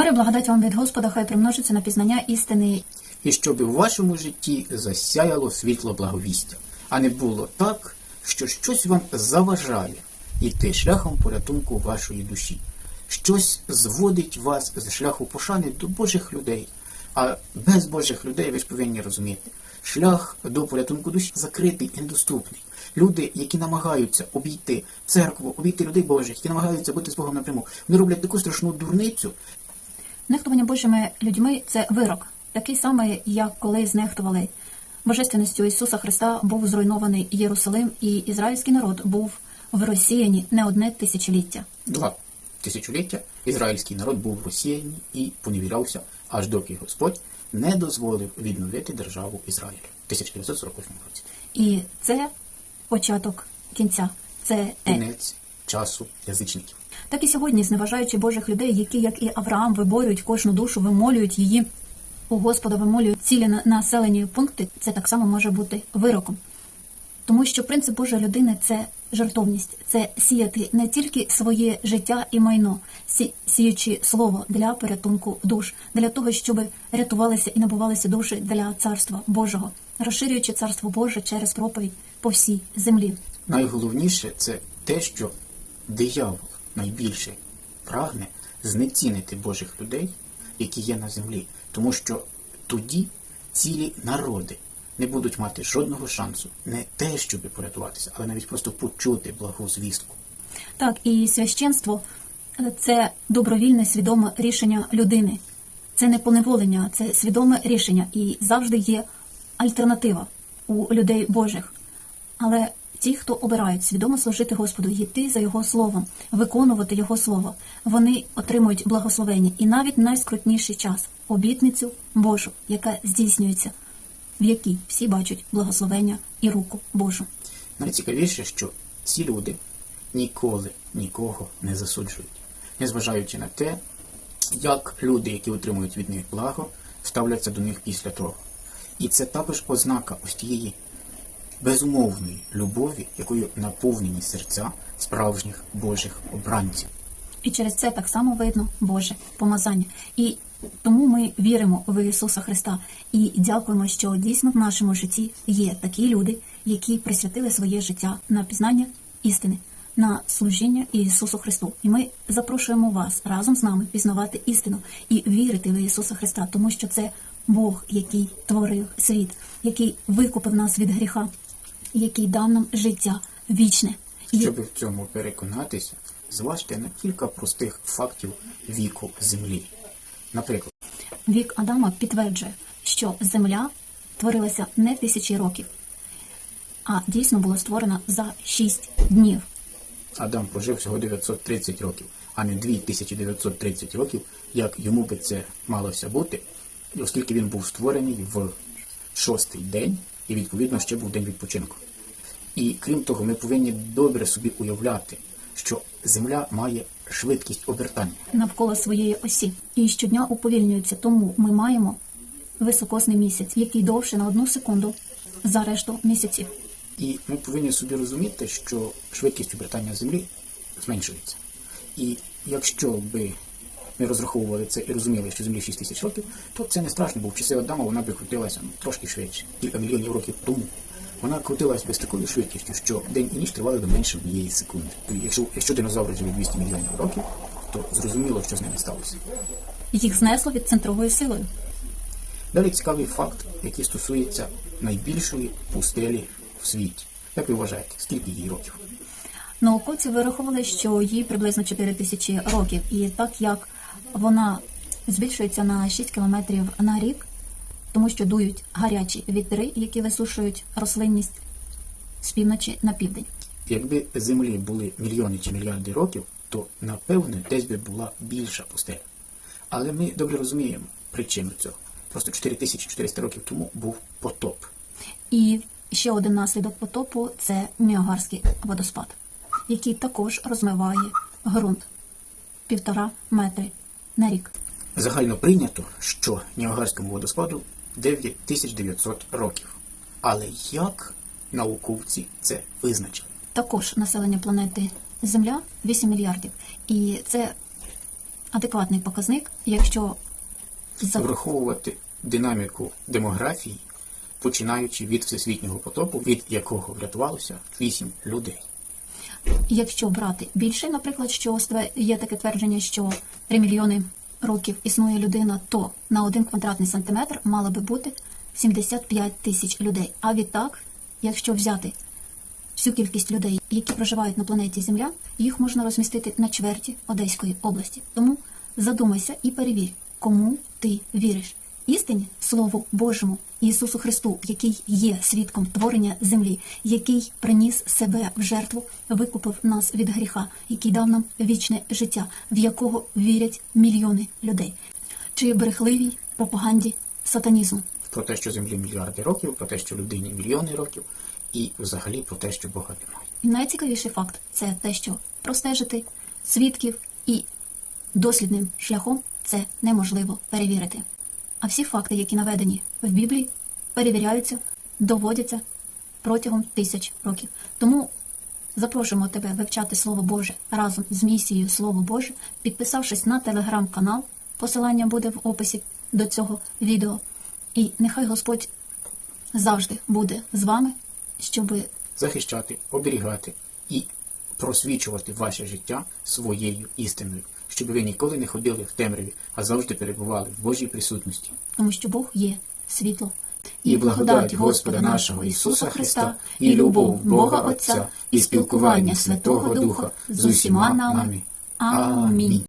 Мири благодать вам від Господа, хай примножиться на пізнання істини. і щоб у вашому житті засяяло світло благовістя, а не було так, що щось вам заважає йти шляхом порятунку вашої душі. Щось зводить вас з шляху пошани до Божих людей. А без Божих людей ви ж повинні розуміти, шлях до порятунку душі закритий і недоступний. Люди, які намагаються обійти церкву, обійти людей Божих, які намагаються бути з Богом напряму, вони роблять таку страшну дурницю, Нехтування Божими людьми це вирок, такий самий, як коли знехтували божественністю Ісуса Христа був зруйнований Єрусалим, і ізраїльський народ був в Росіяні не одне тисячоліття. Два тисячоліття ізраїльський народ був розсіяний і поневірявся, аж доки Господь не дозволив відновити державу Ізраїлю в 1948 році. І це початок кінця, це. Кінець часу язичників. Так і сьогодні, зневажаючи Божих людей, які, як і Авраам, виборюють кожну душу, вимолюють її у Господа, вимолюють цілі на- населені пункти, це так само може бути вироком. Тому що принцип Божої людини це жертовність, це сіяти не тільки своє життя і майно, сі- сіючи слово для порятунку душ, для того, щоб рятувалися і набувалися душі для царства Божого, розширюючи царство Боже через проповідь по всій землі. Найголовніше це те, що диявол найбільше прагне знецінити Божих людей, які є на землі, тому що тоді цілі народи не будуть мати жодного шансу не те, щоб порятуватися, але навіть просто почути благу звістку. Так, і священство це добровільне свідоме рішення людини. Це не поневолення, це свідоме рішення. І завжди є альтернатива у людей Божих. Але ті, хто обирають свідомо служити Господу, йти за Його словом, виконувати Його слово, вони отримують благословення і навіть найскрутніший час обітницю Божу, яка здійснюється, в якій всі бачать благословення і руку Божу. Найцікавіше, що ці люди ніколи нікого не засуджують, незважаючи на те, як люди, які отримують від них благо, ставляться до них після того. І це також ознака ось тієї безумовної любові, якою наповнені серця справжніх Божих обранців. І через це так само видно Боже помазання. І тому ми віримо в Ісуса Христа і дякуємо, що дійсно в нашому житті є такі люди, які присвятили своє життя на пізнання істини, на служіння Ісусу Христу. І ми запрошуємо вас разом з нами пізнавати істину і вірити в Ісуса Христа, тому що це Бог, який творив світ, який викупив нас від гріха, який дав нам життя вічне. І Щоб в цьому переконатися, зважте на кілька простих фактів віку землі. Наприклад, Вік Адама підтверджує, що земля творилася не тисячі років, а дійсно була створена за шість днів. Адам прожив всього 930 років, а не 2930 років, як йому би це малося бути, оскільки він був створений в шостий день, і відповідно ще був день відпочинку. І крім того, ми повинні добре собі уявляти, що Земля має швидкість обертання. навколо своєї осі і щодня уповільнюється. Тому ми маємо високосний місяць, який довше на одну секунду за решту місяців. І ми повинні собі розуміти, що швидкість обертання Землі зменшується. І якщо би ми розраховували це і розуміли, що Землі 6 тисяч років, то це не страшно, бо в часи Адама вона би крутилася ну, трошки швидше. Кілька мільйонів років тому вона крутилась би з такою швидкістю, що день і ніч тривали би менше однієї секунди. І Якщо, якщо динозаври жили 200 мільйонів років, то зрозуміло, що з ними сталося. Їх знесло від центровою силою. Далі цікавий факт, який стосується найбільшої пустелі в світі. Як ви вважаєте, скільки їй років? Науковці вирахували, що їй приблизно 4 тисячі років, і так як вона збільшується на 6 кілометрів на рік, тому що дують гарячі вітри, які висушують рослинність з півночі на південь. Якби землі були мільйони чи мільярди років, то напевне десь би була більша пустеля. Але ми добре розуміємо причину цього. Просто 4400 років тому був потоп. І ще один наслідок потопу це Ніагарський водоспад, який також розмиває ґрунт півтора метри на рік. Загально прийнято, що Ніагарському водоспаду 9900 років. Але як науковці це визначили? Також населення планети Земля 8 мільярдів. І це адекватний показник, якщо за враховувати динаміку демографії, починаючи від всесвітнього потопу, від якого врятувалося 8 людей. Якщо брати більше, наприклад, що є таке твердження, що 3 мільйони років існує людина, то на один квадратний сантиметр мало би бути 75 тисяч людей. А відтак, якщо взяти всю кількість людей, які проживають на планеті Земля, їх можна розмістити на чверті Одеської області. Тому задумайся і перевір, кому ти віриш. Істині Слову Божому Ісусу Христу, який є свідком творення землі, який приніс себе в жертву, викупив нас від гріха, який дав нам вічне життя, в якого вірять мільйони людей, чи брехливій пропаганді сатанізму. Про те, що землі мільярди років, про те, що людині мільйони років, і взагалі про те, що Бога немає. І найцікавіший факт це те, що простежити свідків і дослідним шляхом це неможливо перевірити. А всі факти, які наведені в Біблії, перевіряються, доводяться протягом тисяч років. Тому запрошуємо тебе вивчати Слово Боже разом з місією Слово Боже, підписавшись на телеграм-канал. Посилання буде в описі до цього відео. І нехай Господь завжди буде з вами, щоби захищати, оберігати і просвічувати ваше життя своєю істиною, щоб ви ніколи не ходили в темряві, а завжди перебували в Божій присутності. тому що Бог є світло. І благодать Господа нашого Ісуса Христа, і любов Бога Отця, і спілкування Святого Духа з усіма нами. Амінь.